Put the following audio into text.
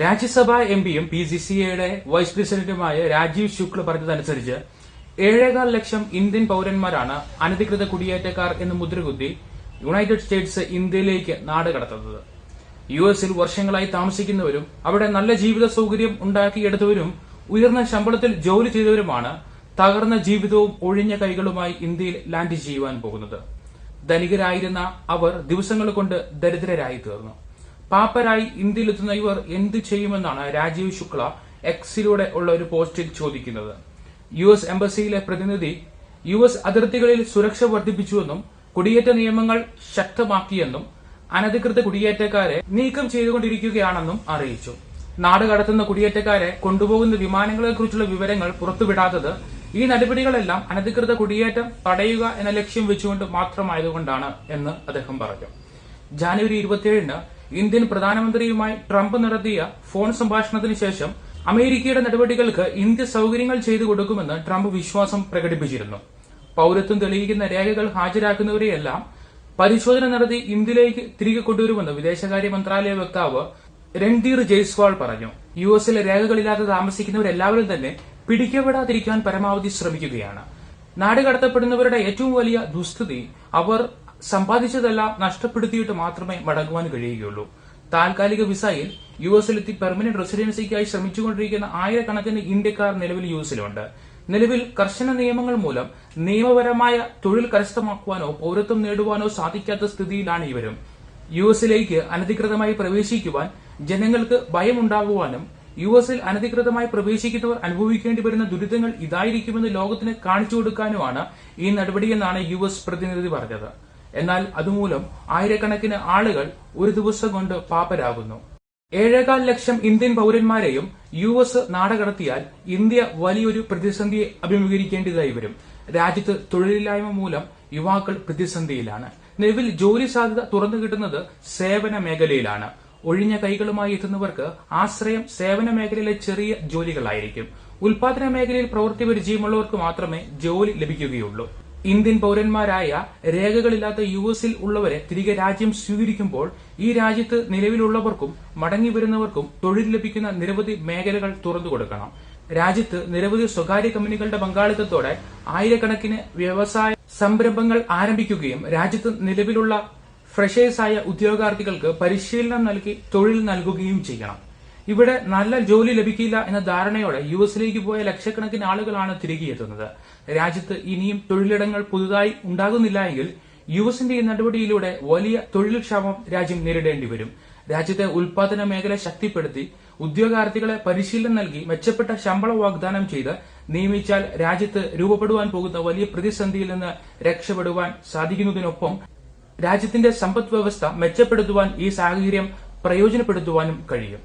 രാജ്യസഭാ M പിയും P C C എയുടെ vice പ്രസിഡന്റുമായ രാജീവ് ശുക്ല പറഞ്ഞതനുസരിച്ച് ഏഴേകാൽ ലക്ഷം ഇന്ത്യൻ പൌരന്മാരാണ് അനധികൃത കുടിയേറ്റക്കാർ എന്ന് മുദ്രകുത്തി യുണൈറ്റഡ് സ്റ്റേറ്റ്സ് ഇന്ത്യയിലേക്ക് നാട് കടത്തുന്നത്. യു എസിൽ വർഷങ്ങളായി താമസിക്കുന്നവരും അവിടെ നല്ല ജീവിത സൗകര്യം ഉണ്ടാക്കിയെടുത്തവരും ഉയർന്ന ശമ്പളത്തിൽ ജോലി ചെയ്തവരുമാണ് തകർന്ന ജീവിതവും ഒഴിഞ്ഞ കൈകളുമായി ഇന്ത്യയിൽ ലാൻഡ് ചെയ്യുവാൻ പോകുന്നത്. ധനികരായിരുന്ന അവർ ദിവസങ്ങൾ കൊണ്ട് ദരിദ്രരായി തീർന്നു പാപ്പരായി ഇന്ത്യയിലെത്തുന്ന ഇവർ എന്ത് ചെയ്യുമെന്നാണ് രാജീവ് ശുക്ല എക്സിലൂടെ ഉള്ള ഒരു പോസ്റ്റിൽ ചോദിക്കുന്നത്. യു എസ് എംബസിയിലെ പ്രതിനിധി യു എസ് അതിർത്തികളിൽ സുരക്ഷ വർദ്ധിപ്പിച്ചുവെന്നും കുടിയേറ്റ നിയമങ്ങൾ ശക്തമാക്കിയെന്നും അനധികൃത കുടിയേറ്റക്കാരെ നീക്കം ചെയ്തുകൊണ്ടിരിക്കുകയാണെന്നും അറിയിച്ചു. നാട് കടത്തുന്ന കുടിയേറ്റക്കാരെ കൊണ്ടുപോകുന്ന വിമാനങ്ങളെക്കുറിച്ചുള്ള വിവരങ്ങൾ പുറത്തുവിടാത്തത് ഈ നടപടികളെല്ലാം അനധികൃത കുടിയേറ്റം തടയുക എന്ന ലക്ഷ്യം വെച്ചുകൊണ്ട് മാത്രമായതുകൊണ്ടാണ് എന്ന് അദ്ദേഹം പറഞ്ഞു. ജാനുവരി ഇരുപത്തിയേഴിന് ഇന്ത്യൻ പ്രധാനമന്ത്രിയുമായി ട്രംപ് നടത്തിയ ഫോൺ സംഭാഷണത്തിന് ശേഷം അമേരിക്കയുടെ നടപടികൾക്ക് ഇന്ത്യ സൌകര്യങ്ങൾ ചെയ്തു കൊടുക്കുമെന്ന് ട്രംപ് വിശ്വാസം പ്രകടിപ്പിച്ചിരുന്നു. പൌരത്വം തെളിയിക്കുന്ന രേഖകൾ ഹാജരാക്കുന്നവരെയെല്ലാം പരിശോധന നടത്തി ഇന്ത്യയിലേക്ക് തിരികെ കൊണ്ടുവരുമെന്ന് വിദേശകാര്യ മന്ത്രാലയ വക്താവ് രൺധീർ ജയ്സ്വാൾ പറഞ്ഞു. യു എസിലെ രേഖകളില്ലാതെ താമസിക്കുന്നവരെല്ലാവരും തന്നെ പിടിക്കപ്പെടാതിരിക്കാൻ പരമാവധി ശ്രമിക്കുകയാണ്. നാട് കടത്തപ്പെടുന്നവരുടെ ഏറ്റവും വലിയ ദുസ്ഥിതി അവർ സമ്പാദിച്ചതെല്ലാം നഷ്ടപ്പെടുത്തിയിട്ട് മാത്രമേ മടങ്ങുവാൻ കഴിയുകയുള്ളൂ. താൽക്കാലിക വിസയിൽ യു എസിലെത്തി പെർമനന്റ് റെസിഡൻസിക്കായി ശ്രമിച്ചുകൊണ്ടിരിക്കുന്ന ആയിരക്കണക്കിന് ഇന്ത്യക്കാർ നിലവിൽ യു എസിലുണ്ട്. നിലവിൽ കർശന നിയമങ്ങൾ മൂലം നിയമപരമായ തൊഴിൽ കരസ്ഥമാക്കുവാനോ പൌരത്വം നേടുവാനോ സാധിക്കാത്ത സ്ഥിതിയിലാണ് ഇവരും. യു എസിലേക്ക് അനധികൃതമായി പ്രവേശിക്കുവാൻ ജനങ്ങൾക്ക് ഭയമുണ്ടാകുവാനും യു എസിൽ അനധികൃതമായി പ്രവേശിക്കുന്നവർ അനുഭവിക്കേണ്ടി വരുന്ന ദുരിതങ്ങൾ ഇതായിരിക്കുമെന്ന് ലോകത്തിന് കാണിച്ചു കൊടുക്കാനുമാണ് ഈ നടപടിയെന്നാണ് യു എസ് പ്രതിനിധി പറഞ്ഞത്. എന്നാൽ അതുമൂലം ആയിരക്കണക്കിന് ആളുകൾ ഒരു ദിവസം കൊണ്ട് പാപ്പരാകുന്നു ഏഴേകാൽ ലക്ഷം ഇന്ത്യൻ പൌരന്മാരെയും യു എസ് നാടകടത്തിയാൽ ഇന്ത്യ വലിയൊരു പ്രതിസന്ധിയെ അഭിമുഖീകരിക്കേണ്ടതായി വരും. രാജ്യത്ത് തൊഴിലില്ലായ്മ മൂലം യുവാക്കൾ പ്രതിസന്ധിയിലാണ്. നിലവിൽ ജോലി സാധ്യത തുറന്നു കിട്ടുന്നത് സേവന മേഖലയിലാണ്. ഒഴിഞ്ഞ കൈകളുമായി എത്തുന്നവർക്ക് ആശ്രയം സേവന മേഖലയിലെ ചെറിയ ജോലികളായിരിക്കും. ഉൽപാദന മേഖലയിൽ പ്രവൃത്തി പരിചയമുള്ളവർക്ക് മാത്രമേ ജോലി ലഭിക്കുകയുള്ളൂ. ഇന്ത്യൻ പൌരന്മാരായ രേഖകളില്ലാത്ത യു എസിൽ ഉള്ളവരെ തിരികെ രാജ്യം സ്വീകരിക്കുമ്പോൾ ഈ രാജ്യത്ത് നിലവിലുള്ളവർക്കും മടങ്ങി വരുന്നവർക്കും തൊഴിൽ ലഭിക്കുന്ന നിരവധി മേഖലകൾ തുറന്നു കൊടുക്കണം. രാജ്യത്ത് നിരവധി സ്വകാര്യ കമ്പനികളുടെ പങ്കാളിത്തത്തോടെ ആയിരക്കണക്കിന് വ്യവസായ സംരംഭങ്ങൾ ആരംഭിക്കുകയും രാജ്യത്ത് നിലവിലുള്ള ഫ്രഷേഴ്സായ ഉദ്യോഗാർത്ഥികൾക്ക് പരിശീലനം നൽകി തൊഴിൽ നൽകുകയും ചെയ്യണം. ഇവിടെ നല്ല ജോലി ലഭിക്കില്ല എന്ന ധാരണയോടെ യു എസിലേക്ക് പോയ ലക്ഷക്കണക്കിന് ആളുകളാണ് തിരികെ എത്തുന്നത്. രാജ്യത്ത് ഇനിയും തൊഴിലിടങ്ങൾ പുതുതായി ഉണ്ടാകുന്നില്ല എങ്കിൽ യു എസിന്റെ ഈ നടപടിയിലൂടെ വലിയ തൊഴിൽ ക്ഷാമം രാജ്യം നേരിടേണ്ടി വരും. രാജ്യത്തെ ഉൽപാദന മേഖല ശക്തിപ്പെടുത്തി ഉദ്യോഗാർത്ഥികളെ പരിശീലനം നൽകി മെച്ചപ്പെട്ട ശമ്പള വാഗ്ദാനം ചെയ്ത് നിയമിച്ചാൽ രാജ്യത്ത് രൂപപ്പെടുവാൻ പോകുന്ന വലിയ പ്രതിസന്ധിയിൽ നിന്ന് രക്ഷപ്പെടുവാൻ സാധിക്കുന്നതിനൊപ്പം രാജ്യത്തിന്റെ സമ്പദ് വ്യവസ്ഥ മെച്ചപ്പെടുത്തുവാൻ ഈ സാഹചര്യം പ്രയോജനപ്പെടുത്തുവാനും കഴിയും.